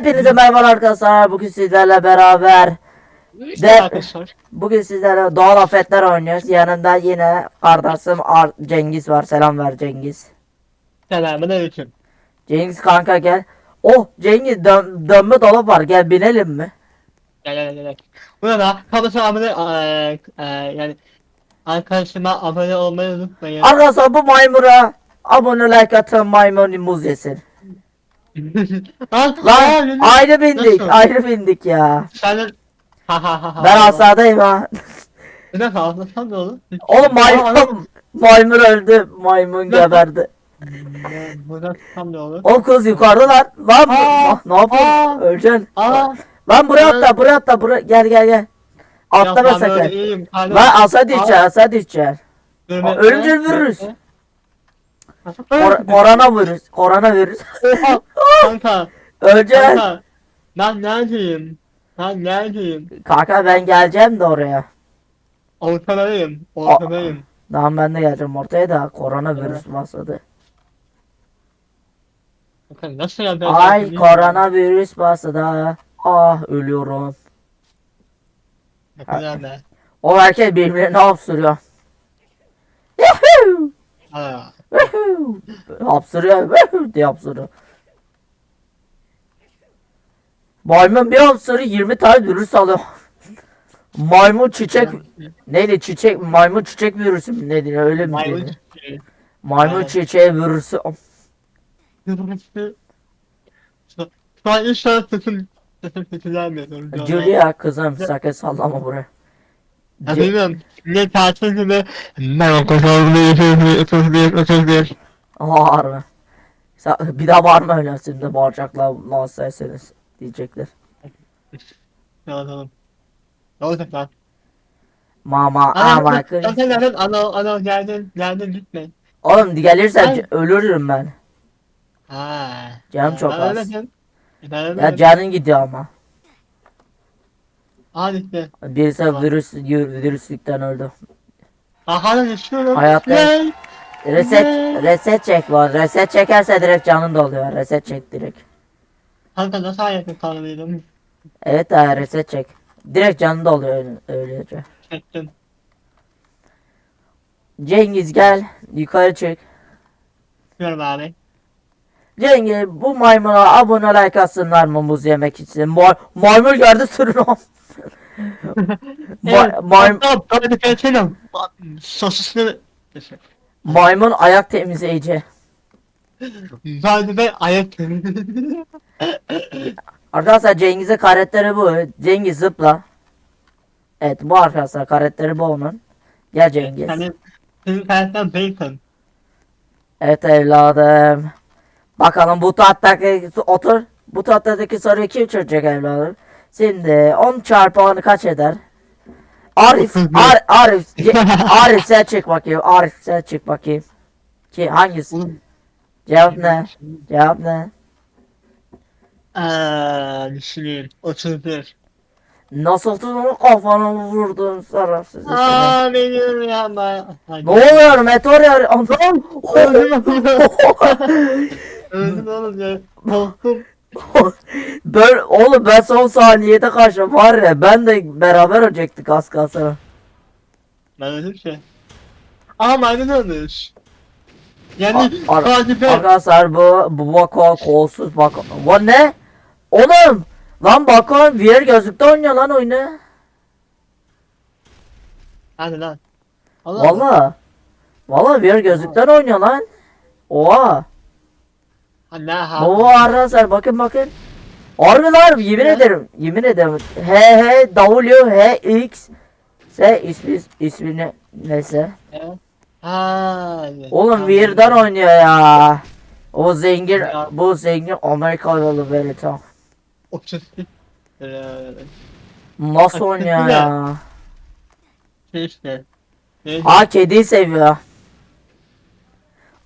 Hepinize merhaba arkadaşlar. Bugün sizlerle beraber İşte De- arkadaşlar. bugün sizlerle doğal afetler oynuyoruz. Yanında yine kardeşim Ar- Cengiz var. Selam ver Cengiz. Selamünaleyküm. Cengiz kanka gel. Oh Cengiz dön- dönme dolap var. Gel binelim mi? Gel gel gel. gel. Burada kalırsa abone eee, eee, yani arkadaşıma abone olmayı unutmayın. Arkadaşlar bu maymura abone like atın maymun muz yesin. Lan Lan ayrı bindik. Nasıl? Ayrı bindik ya. Sen ha ha ha ha. Ben asadayım ha. Ne kaldı? Ne olur? Oğlum maymun maymun öldü. Maymun geberdi. Burada tam ne olur? O kız yukarıdalar. Lan Aa, ne yapıyorsun? Öleceksin. Aa. Lan buraya atla buraya atla buraya gel gel gel. Atlama sakın. Lan asa düşeceksin asa ben- ölünce vururuz. Kor korona virüs. Korona virüs. Oha, Kanka. Öleceksin. Kanka. Ben neredeyim? Ben neredeyim? Kanka ben geleceğim de oraya. Ortadayım. Ortadayım. Daha ben de geleceğim ortaya da korona virüs başladı. Bakın nasıl yapacağız? Ay korona virüs başladı. Ah ölüyorum. Bakın be. O herkes birbirine hapsırıyor. Yuhuu! Hapsırıyor. Diye hapsırıyor. Maymun bir hapsırı 20 tane virüs alıyor. Maymun çiçek neydi çiçek maymun çiçek virüsü mü neydi öyle mi Maymun dedi? çiçeği. Maymun Evet. çiçeği virüsü. Şu an inşallah sesim sesim kötülenmiyor. Julia kızım sakın sallama buraya. Ya bilmiyorum. Ne tatil gibi. Ben o kadar bir otuz bir otuz bir. Aa harbi. Bir daha bağırma öyle şimdi bağıracaklar lan sesiniz diyecekler. Tamam. Ne olacak lan? Mama ama sen kız. sen nereden ana ana geldin geldin gitme. Oğlum gelirsen ölürüm ben. Ha. Canım çok az. Ben Ya canın gidiyor ama. Hadi işte. Birisi Tamam. virüs virüslükten öldü. Aha yaşıyorum. Hayatta- Yay! Reset Ne? reset çek var. Reset çekerse direkt canın doluyor. Reset çek direkt. Kanka nasıl hayatta kalmalıydım? Evet ha reset çek. Direkt canın doluyor öyle- öylece. Çektim. Cengiz gel yukarı çık. Diyorum abi. Cengiz bu maymuna abone like atsınlar mı muz yemek için? Ma maymun geldi sürün o. Ma- may- Tamam, hadi geçelim. Sosisli. maymun ayak temizleyici. Hadi be ayak. Arkadaşlar Cengiz'in karakterleri bu. Cengiz zıpla. Evet bu arkadaşlar karakterleri bu onun. Gel Cengiz. Senin, senin karakter bacon. Evet evladım. Bakalım bu tahttaki otur. Bu tahttaki soruyu kim çözecek evladım? Şimdi 10 çarpı 10 kaç eder? Arif, Ar, Arif, Arif sen çık bakayım. Arif sen çık bakayım. Ki hangisi? Cevap ne? Cevap ne? Eee düşüneyim. 31. Nasıl tutun kafana vurdun sarafsız. Aaa benim ya ben. Ne oluyor meteor yağıyor. Öldüm oğlum ya. Korktum. Böyle oğlum ben son saniyede kaçtım var ya ben de beraber ölecektik az kalsın. Ben öldüm ki. Aa maymun ölmüş. Yani A- ar- Arkadaşlar bu bu bako kolsuz bako. Bu ne? Oğlum lan bako VR gözlükte oynuyor lan oyunu. Hadi lan. Allah. Valla. Valla VR gözlükten oynuyor lan. Oha. Ne? Bu arkadaşlar bakın bakın. Harbi lan yemin Ya. ederim. Yemin ederim. H H W H X S ismi ismini neyse. Ha. Oğlum VR'dan oynuyor ya. O zengin bu zengin Amerikalı böyle tam. Nasıl oynuyor ya? Ha kediyi seviyor.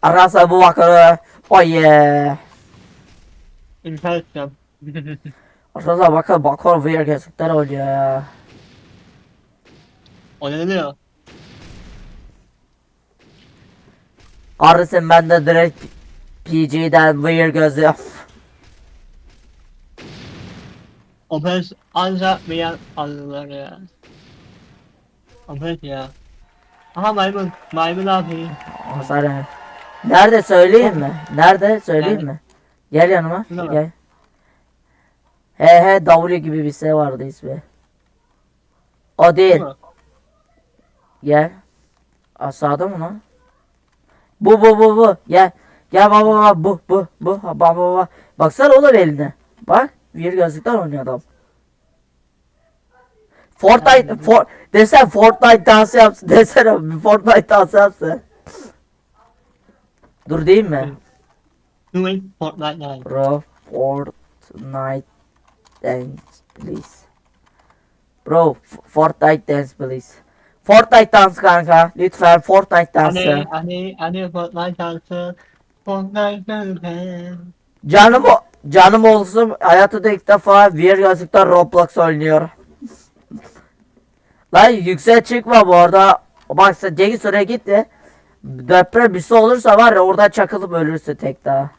Arasa bu bakıyor. Oy yeah. İnternet yap. Arasa bakıyor bakıyor VR gözlükler oynuyor ya. O ne diyor? Arasın ben de direkt PG'den VR gözlüğü. Operasyon ancak bir yer alırlar ya. Operasyon ya. Aha maymun. Maymun abi. Hasar. Nerede söyleyeyim mi? Nerede söyleyeyim mi? Gel yanıma. Mı? Gel. He he W gibi bir şey vardı ismi. O değil. Gel. Aşağıda mı lan? Bu bu bu bu. Gel. Gel baba baba bu bu bu baba baba. Baksana oğlum eline. Bak bir gözlükten oynuyor adam. Fortnite for, desen Fortnite dansı yapsın desene bir Fortnite dansı yapsın. Dur değil mi? Doing Fortnite yani. Bro Fortnite dance please. Bro Fortnite dance please. Fortnite dans kanka. Lütfen Fortnite dansı. Hani hani hani Fortnite dansı. Fortnite dansı. Canım o canım olsun hayatımda ilk defa VR yazıkta Roblox oynuyor. Lan yüksek çıkma bu arada. Bak sen Cengiz oraya gitti. Deprem bir şey olursa var ya orada çakılıp ölürsün tek daha.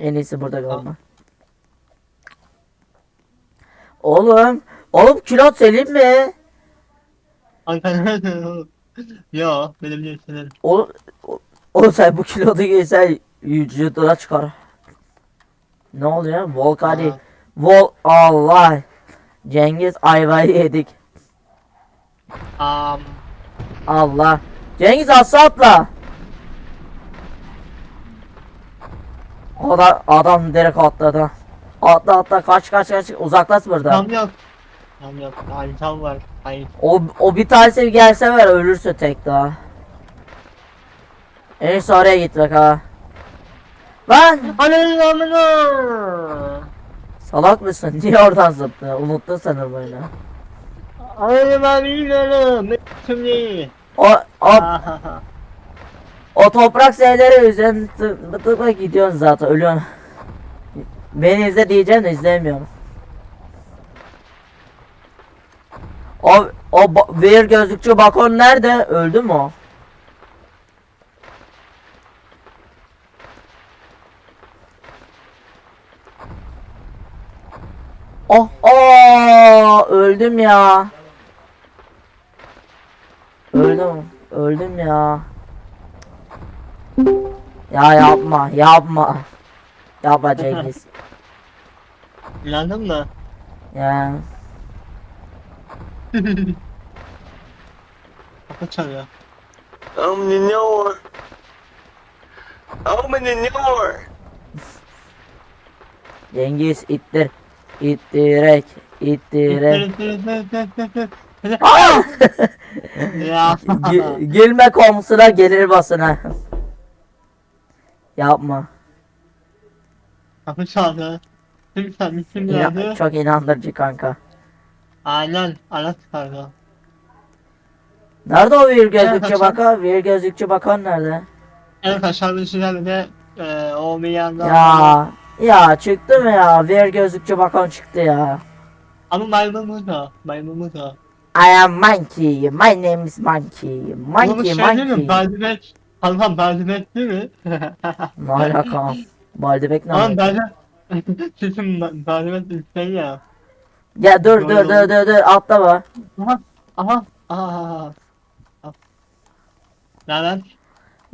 En iyisi burada kalma. Oğlum, oğlum kilo senin mi? Arkadaşlar. Yo benim değil senin. Oğlum, o- oğlum sen bu kiloda giysen vücuduna çıkar. Ne oluyor? Volkani. Aa. Vol Allah. Cengiz ayvayı yedik. Um, Allah. Cengiz asla atla. Adam, adam direkt atladı. Atla atla kaç kaç kaç uzaklaş buradan. tam yok. Tam yok. Ay tam var. Ay. O, o bir tanesi gelse ver ölürse tek daha. En iyisi oraya git bak ha. Lan Ananın amına. salak mısın? Niye oradan zıptı? Unuttun sanırım oyunu. Ananı ben bilmiyorum. Ne şimdi? O, o, o toprak şeyleri üzerine tık- tıkla gidiyorsun zaten ölüyorsun. Beni izle diyeceğim de izlemiyorum. O, o bir gözlükçü bakon nerede? Öldü mü o? Oh, oh, öldüm ya. Öldüm, öldüm ya. Ya yapma, yapma. Yapma Cengiz. İnandın mı? Ya. Kapı çalıyor. I'm the knower. I'm the knower. Cengiz ittir. İttirek. İttirek. Aa! ya. Gü- Gülme komşuna gelir basına. Yapma. Kapı çaldı. Kim sen kim İna- geldi? çok inandırıcı kanka. Aynen. Ana çıkardı. Nerede o bir gözlükçü kaçan- bakan? Bir gözlükçü bakan nerede? Evet aşağı bir şeyler bir de e, o bir yandan. Ya. Ya çıktı mı ya? Bir gözlükçü bakan çıktı ya. Ama maymunumuz o. Maymunumuz o. I am monkey. My name is monkey. Ama bu Monkey şey değil mi? monkey. Baldimek. Tamam Baldimek değil mi? Ne alaka? Baldebek ne Tamam alaka? Baldimek. Sesim Baldimek şey ya. Ya dur dur dur dur dur atlama. Aha. Aha. Aha. aha. Nereden?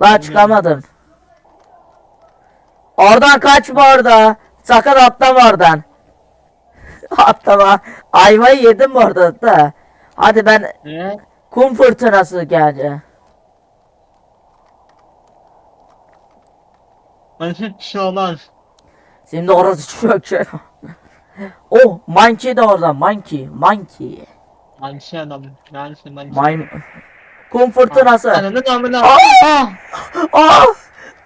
La çıkamadım. Oradan kaçma orada. Sakın atlama oradan. atlama. Ayvayı yedim orada da. Hadi ben Ne? kum fırtınası geldi. Bana hiçbir şey. Şimdi orası çok şey. oh monkey de orada monkey monkey. Manşe adam. Manşe manşe. May kum fırtınası. Ananın amına. Aa! Ah!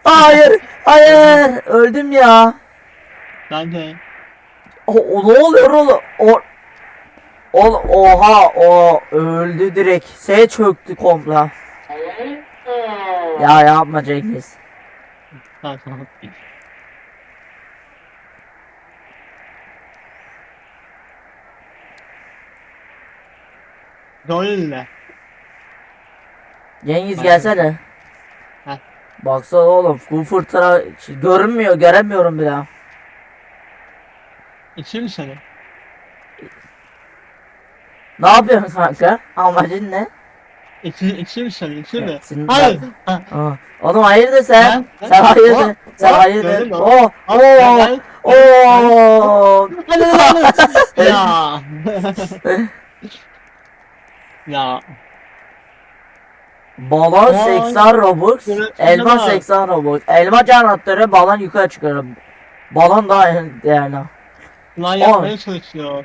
Hayır hayır öldüm ya. Ben de. O, o ne oluyor oğlum? O Ol, oha o öldü direkt. S çöktü komple. Ya yapma Cengiz. Dolayısıyla. Cengiz gelsene. Heh. Baksana oğlum bu fırtına görünmüyor göremiyorum bile. İçeyim mi seni? Ne yapıyorsun kanka? Amacın ne? İki, iki mi sen? İki mi? Şimdi Hayır. Ha, Aa, Oğlum hayırdır sen? Ben- Sen ben- hayırdır? O- Sen o- hayırdır? gördün mü? Oo! Oo! ben- Oo! Hadi lan, hadi. Ya. ya. Balon Vay. 80 Robux, Şöyle- elma şuna bak. 80 Robux. Elma can attırıyor, balon yukarı çıkıyor. Balon daha değerli. Lan yapmaya çalışıyor.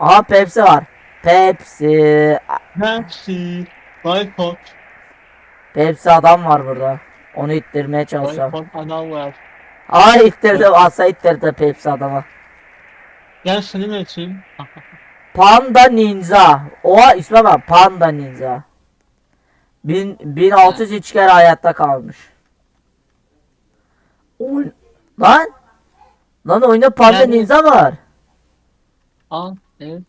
Aha Pepsi var. Pepsi. Pepsi. Boykot. Pepsi adam var burada. Onu ittirmeye çalışacağım. Boykot adam var. Aa ittirdi. Asa ittirdi Pepsi adama. Gel seni mi açayım? Panda Ninja. Oha isme bak. Panda Ninja. Bin, 1603 kere hayatta kalmış. Oy- Lan. Lan oyunda Panda Yani- Ninja var. Al. Evet.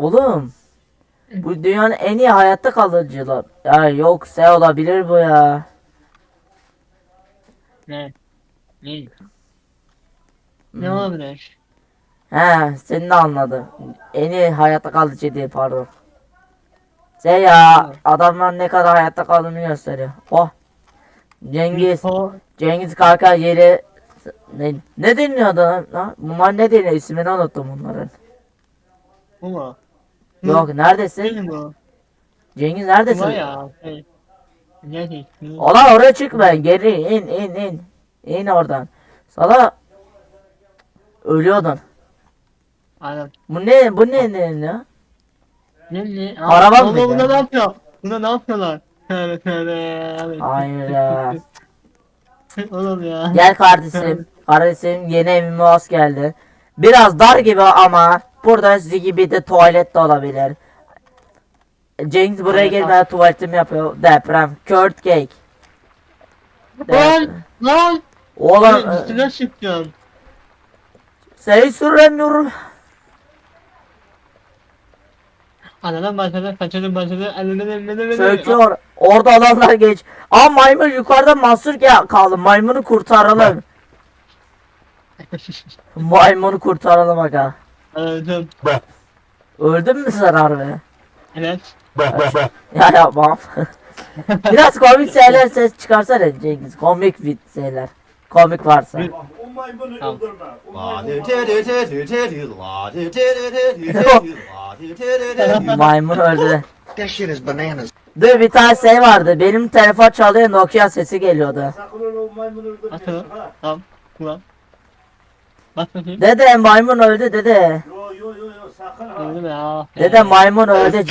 Oğlum. Bu dünyanın en iyi hayatta kalıcılar. Ya yok se olabilir bu ya. Ne? Ne? Hmm. Ne olabilir? He seni de anladım. En iyi hayatta kalıcı diye pardon. Şey ya adamlar ne kadar hayatta kaldığını gösteriyor. Oh. Cengiz. Cengiz Karkar yeri ne, ne deniyordu lan? Bunlar ne deniyor? İsmini unuttum bunların. Bu mu? Yok neredesin? Cengiz neredesin? var ya. Şey. Ne? Ola oraya çıkma. Geri in in in. İn oradan. Sana ölüyordun. Aynen. Bu ne? Bu ne ne ne? Ne ne? Araba Aa, mı baba? Bunda ne yapıyor? Bunda ne yapıyorlar? Tövbe tövbe. Hayır ya. Oğlum ya. Gel kardeşim. Kardeşim yeni evime hoş geldin. Biraz dar gibi ama burada sizi gibi de tuvalet de olabilir. Cengiz buraya Evet, gelmeden tuvaletim yapıyor. Deprem. Kurt cake. Lan! Lan! Oğlum Üstüne çıktım. seni süremiyorum. Anadan başladı, kaçırdım başladı, elinden elinden Söküyor. Orada adamlar geç. Aa maymun yukarıda mahsur kaldı. Maymunu kurtaralım. Maymunu kurtaralım aga. Öldüm. Öldün mü sen harbi? Evet. Ya yapmam. Biraz komik şeyler ses çıkarsana Cengiz. Komik bir şeyler. Komik varsa. O maymunu Tamam. öldürme. O La maymunu do do do do do do do la do do do do do do do la do do do do do. Maymun öldü. That shit is bananas. Dur bir tane şey vardı. Benim telefon çalıyor Nokia sesi geliyordu. sakın öyle o maymunu öldürmeyin. Atın. Ha. Tamam. Bak bakayım. Dede maymun öldü dede. Yo yo yo yo sakın ha. Öldüm ya. Dede maymun öldü.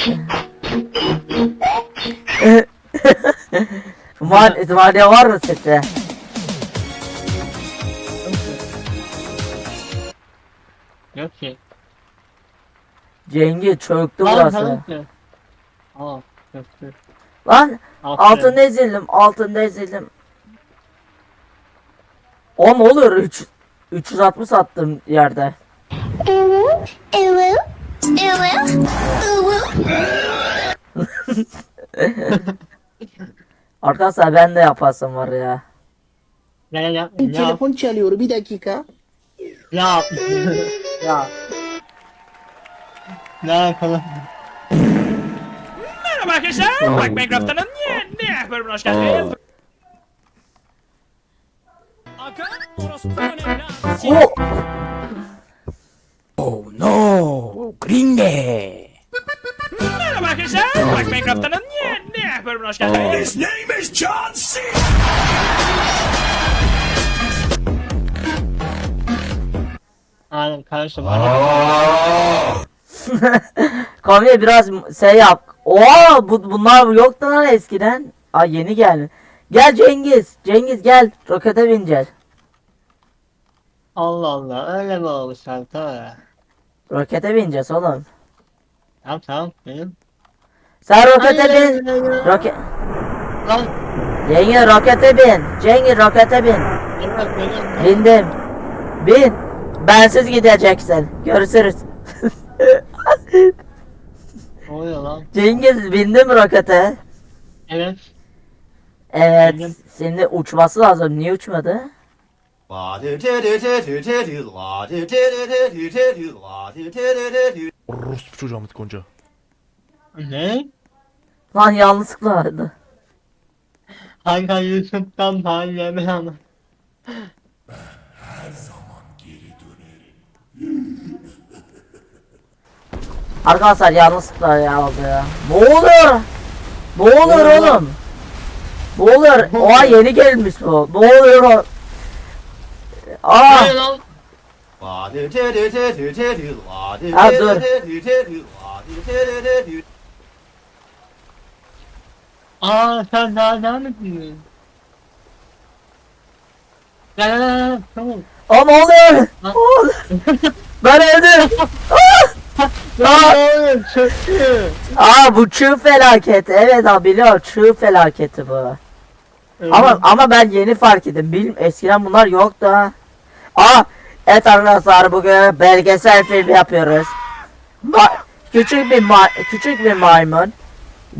Man, Mario var mı sesi? Yok ki. Cengiz çöktü Lan burası. tamam ki. Aa. Yok. Lan altında ezildim altında ezildim. O ne olur 3 360 attım yerde. Arkadaşlar ben de yapasım var ya. Ya ya ya. Ya. Telefon çalıyor bir dakika. Ya. ya. Ne yapalım? Merhaba arkadaşlar. Bak Minecraft'ın yeni bölümüne hoş geldiniz. Aga, orospu ne Oh. Merhaba arkadaşlar. Bak Minecraft'ın yeni bölümüne hoş geldiniz. Aynen kardeşim. Komik biraz şey yap. Oo bu, bunlar yoktu lan eskiden. Ay yeni geldi. Gel Cengiz. Cengiz gel. Rokete bineceğiz. Allah Allah öyle mi olmuş tabii. Rokete bineceğiz oğlum. Tamam tamam benim. Sen rokete Hayır, bin. hayır, hayır. Roket. Lan. Cengiz rokete bin. Cengiz rokete bin. Geliyorum geliyorum. Bindim. Bin. Bensiz gideceksin. Görüşürüz. Ne oluyor lan? Cengiz bindim rokete. Evet. Evet. Bindim. Şimdi uçması lazım. Niye uçmadı? La Orospu çocuğu Ahmet Gonca. Ne? Lan yanlışlıkla. Kanka YouTube'dan mahalleme ama. Arkadaşlar yanlışlıkla ya oldu ya. Ne oluyor? oğlum? Ne oluyor? Oha yeni gelmiş bu. Ne oluyor o? Aa! Ne lan? Ha, dur. Aa sen daha devam ettin. La la la la tamam. Aa ne oluyor? Ne ben öldüm. Aa oğlum çöktü. Aa bu çığ felaketi. Evet abi biliyor çığ felaketi bu. Ama ama ben yeni fark ettim. Bil, eskiden bunlar yoktu ha. Aa evet arkadaşlar bugün belgesel film yapıyoruz. Ma- küçük bir ma- küçük bir maymun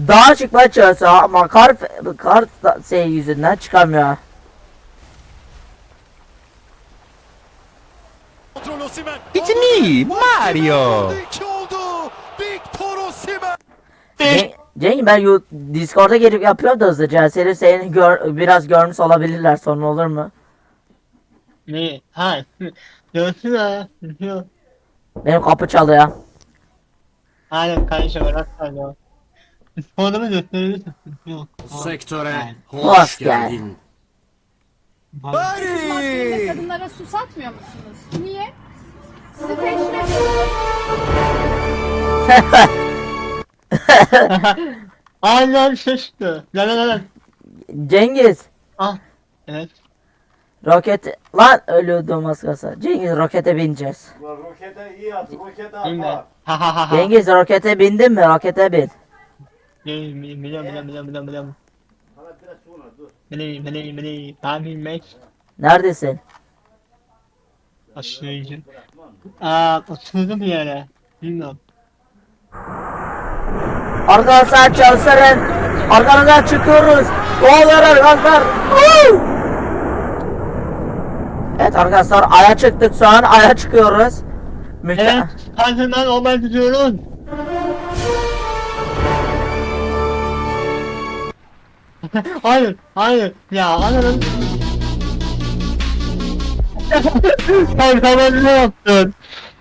dağa çıkmaya çalışıyor ama kar kar şey yüzünden çıkamıyor. It's me, Mario. Cenk, Cenk ben Discord'a gelip yapıyorum da hızlıca. Seni seni gör, biraz görmüş olabilirler sonra olur mu? Ne? Ha. Görsün ha. Yok. Benim kapı çalıyor. Aynen kardeşim bırak o. Konumu gösterebilirsin. Yok. Sektöre Hoş geldin. Maddeyle kadınlara su satmıyor musunuz? Niye? Sizi teşvik. Aynen şaştı. La la la. Cengiz Ah. Evet. Roket lan ölüyordum az kalsın. Cengiz rokete bineceğiz. Ulan Rokete iyi at. Rokete Bilmem. at. Ha ha ha ha. Cengiz rokete bindin mi? Rokete bin. Biliyorum biliyorum biliyorum biliyorum biliyorum. Hala biraz sonra dur. Biliyorum biliyorum biliyorum. Ben bilmek. Neredesin? Aşırıcı. Aa oturdum bir yere. Bilmiyorum. Arkadaşlar çalışırın. Arkanızdan çıkıyoruz. Ne oluyor arkadaşlar? Evet arkadaşlar aya çıktık şu an aya çıkıyoruz. Müte Evet. Kahraman olmak istiyoruz. hayır, hayır. Ya ananın... Sen zamanını ne yaptın?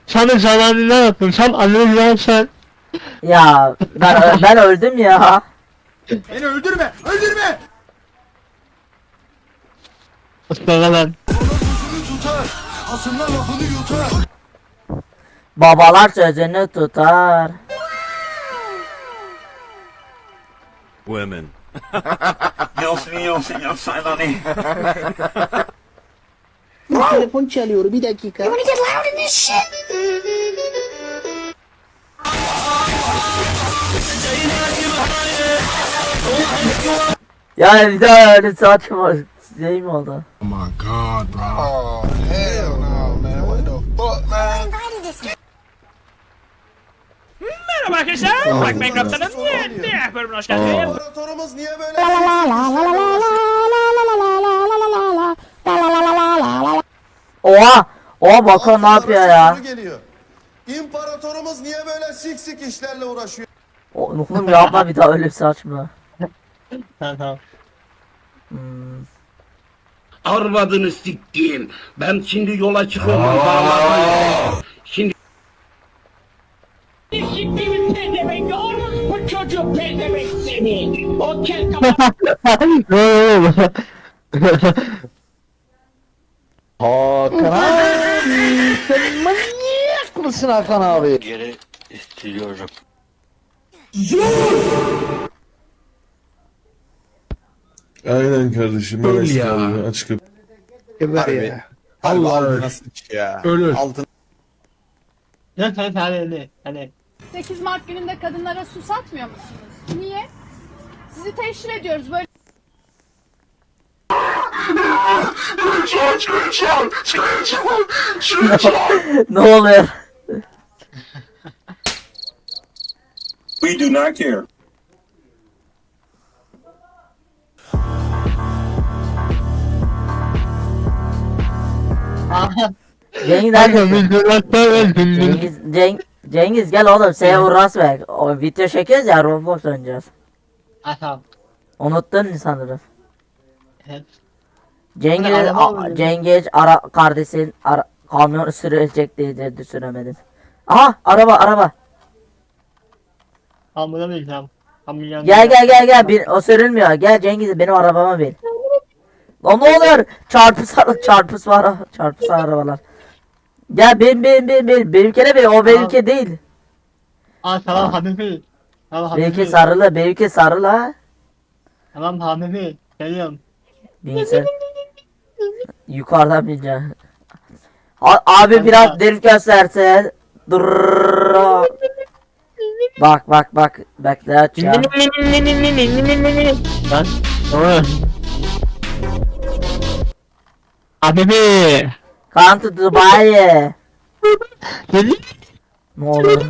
Sana zamanını ne yaptın? Sen anneni sen. Ya ben, ben öldüm ya. Beni öldürme! Öldürme! Ispaga lan. Sözünü tutar. Hasımla lafını yutar. Babalar sözünü tutar. Women. Dios mío, señor Simoni. Telefon çalıyor bir dakika. Ya bir daha öyle saçma şey mi oldu? Oh hell no man. What the fuck man? Merhaba arkadaşlar. Bak Minecraft'ın yeni bölümüne hoş geldiniz. İmparatorumuz niye böyle? Oha! Oha bakın ne yapıyor ya? Geliyor. İmparatorumuz niye böyle sik sik işlerle uğraşıyor? O- Oğlum yapma bir daha öyle saçma. Tamam tamam. Hmm. Arvadını siktiğim. Ben şimdi yola çıkıyorum. Dağlardan. Şimdi Siktiğimiz ne demek ne demek seni? O kel kafa Hakan abi sen manyak mısın Hakan abi? Geri istiyorum. Aynen kardeşim. Öl ya. ya. Açık kapı. Geber ya. Allah altına sıç ya. Ölür. Altına Ne sen hadi. Hadi. 8 Mart gününde kadınlara su satmıyor musunuz? Niye? Sizi teşhir ediyoruz böyle ne oluyor? We do not care. Aha. Cengiz neredesin? Cengiz, Ceng, Cengiz gel oğlum seye uğras be. O video çekiyoruz ya Roblox oynayacağız. Ha tamam. Unuttun mu sanırım? Evet. Cengiz, Ben araba a- Cengiz ara kardeşin ara, kamyonu sürecek diye de süremedim. Aha araba araba. Bineceğim. Ben bineceğim. Gel gel gel gel bin, o sürülmüyor. Gel Cengiz benim arabama bin. Lan ne oluyor? Çarpıs çarpıs var çarpıs arabalar. Gel bin bin bin bin. Benimkine bin o benimki değil. Aa tamam Habibi. Tamam. Benimki sarılı benimki sarılı ha. Tamam Habibi. Geliyorum. Binsin. Yukarıdan bineceğim. A- abi biraz drift gösterse. Dur. Bak bak bak. Bekle açacağım. Lan. Doğru. Habibi. Come to Dubai. Ne olur.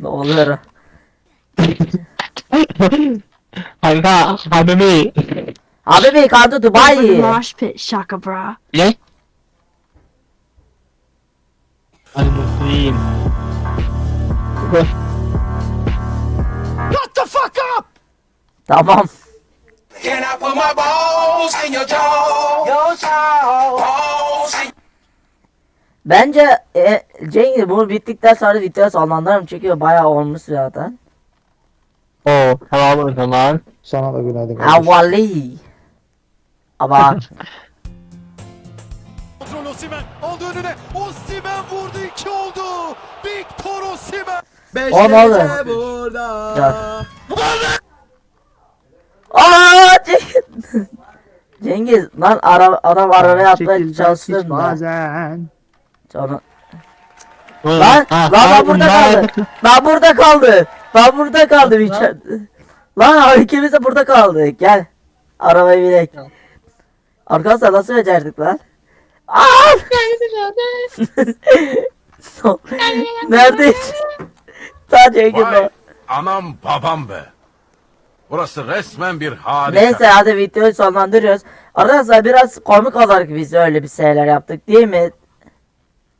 ne olur. Kanka Habibi. Abi bir come to Dubai. Mosh pit shaka bra. Ne? Hadi bakayım. Tamam. Can I put my balls in your jaw? Your jaw. Balls in Bence e, Cengiz bunu bittikten sonra video sonlandırırım çünkü bayağı olmuş zaten. Oo tamam o zaman. Sana da günaydın kardeşim. Havali. Ama Kontrol Osimhen aldı önüne. Osimhen vurdu 2 oldu. Victor Osimhen. o ne olur? burada. Aa Cengiz. Lan ara adam arabaya atmaya çalıştın da. bazen. Sonra Lan lan lan ben burada kaldı. Ben burada kaldı. Ben burada kaldım içeride. Lan abi ikimiz de burada kaldık. Gel. Arabaya binek. Arkadaşlar nasıl becerdik lan? Aa! Neredeyiz? Daha Cengiz o. Anam babam be. Burası resmen bir harika. Neyse hadi videoyu sonlandırıyoruz. Arkadaşlar biraz komik olarak biz öyle bir şeyler yaptık değil mi?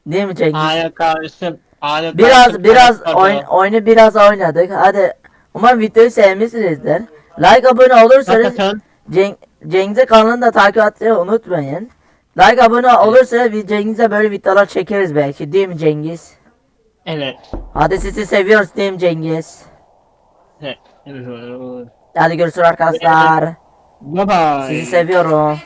Değil mi Cengiz? Hayır kardeşim. Hayır Biraz kardeşim, biraz oyun, oyunu biraz oynadık. Hadi umarım videoyu sevmişsinizdir. Like abone olursanız. Ceng Cengiz'e kanalını da takip etmeyi unutmayın. Like abone olursa biz Cengiz'e böyle videolar çekeriz belki değil mi Cengiz? Evet. Hadi sizi seviyoruz değil mi Cengiz? Evet. Evet. Hadi görüşürüz arkadaşlar. Bye bye. Sizi seviyorum.